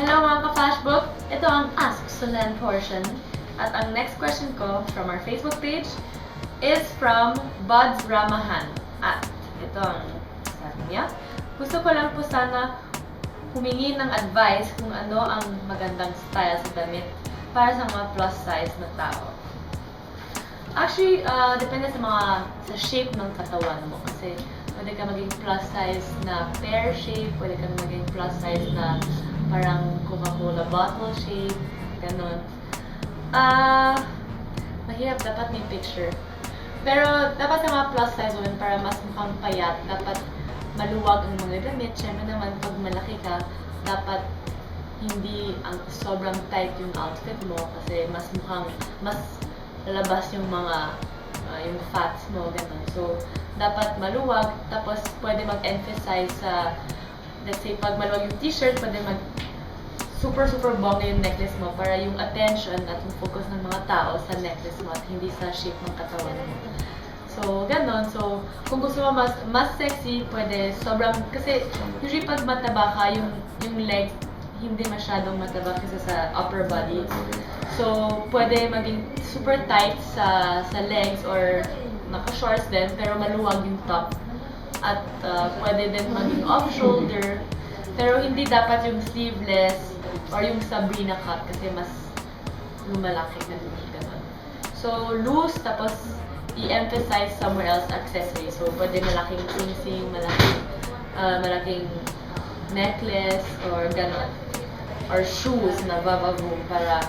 Hello mga ka-flashbook! Ito ang Ask Solen portion. At ang next question ko from our Facebook page is from Buds Ramahan. At ito ang sabi niya. Gusto ko lang po sana humingi ng advice kung ano ang magandang style sa damit para sa mga plus size na tao. Actually, uh, depende sa mga sa shape ng katawan mo kasi pwede ka maging plus size na pear shape, pwede ka maging plus size na parang Coca-Cola bottle shape, ganun. Ah, mahirap dapat may picture. Pero dapat sa mga plus size women para mas mukhang payat, dapat maluwag ang mga damit. Siyempre naman pag malaki ka, dapat hindi ang sobrang tight yung outfit mo kasi mas mukhang mas lalabas yung mga ah, yung fats mo ganun. So dapat maluwag tapos pwede mag-emphasize sa let's say pag maluwag yung t-shirt, pwede mag super super bongga yung necklace mo para yung attention at yung focus ng mga tao sa necklace mo at hindi sa shape ng katawan mo. So, ganon. So, kung gusto mo mas, mas sexy, pwede sobrang, kasi usually pag mataba ka, yung, yung legs, hindi masyadong mataba kasi sa upper body. So, pwede maging super tight sa sa legs or naka-shorts din, pero maluwag yung top. At uh, pwede din maging off-shoulder, pero hindi dapat yung sleeveless or yung Sabrina cut kasi mas lumalaki na ganun. So, loose, tapos i-emphasize somewhere else accessory. So, pwede malaking sing-sing, malaking, uh, malaking necklace, or ganun. Or shoes na bababo para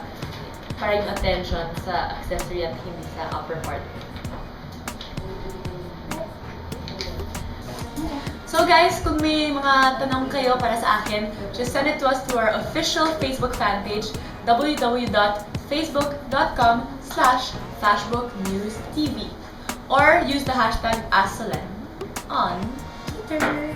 para yung attention sa accessory at hindi sa upper part. So guys, kung may mga tanong kayo para sa akin, just send it to us through our official Facebook fan page, www.facebook.com slash flashbooknewstv or use the hashtag ASOLEN on Twitter.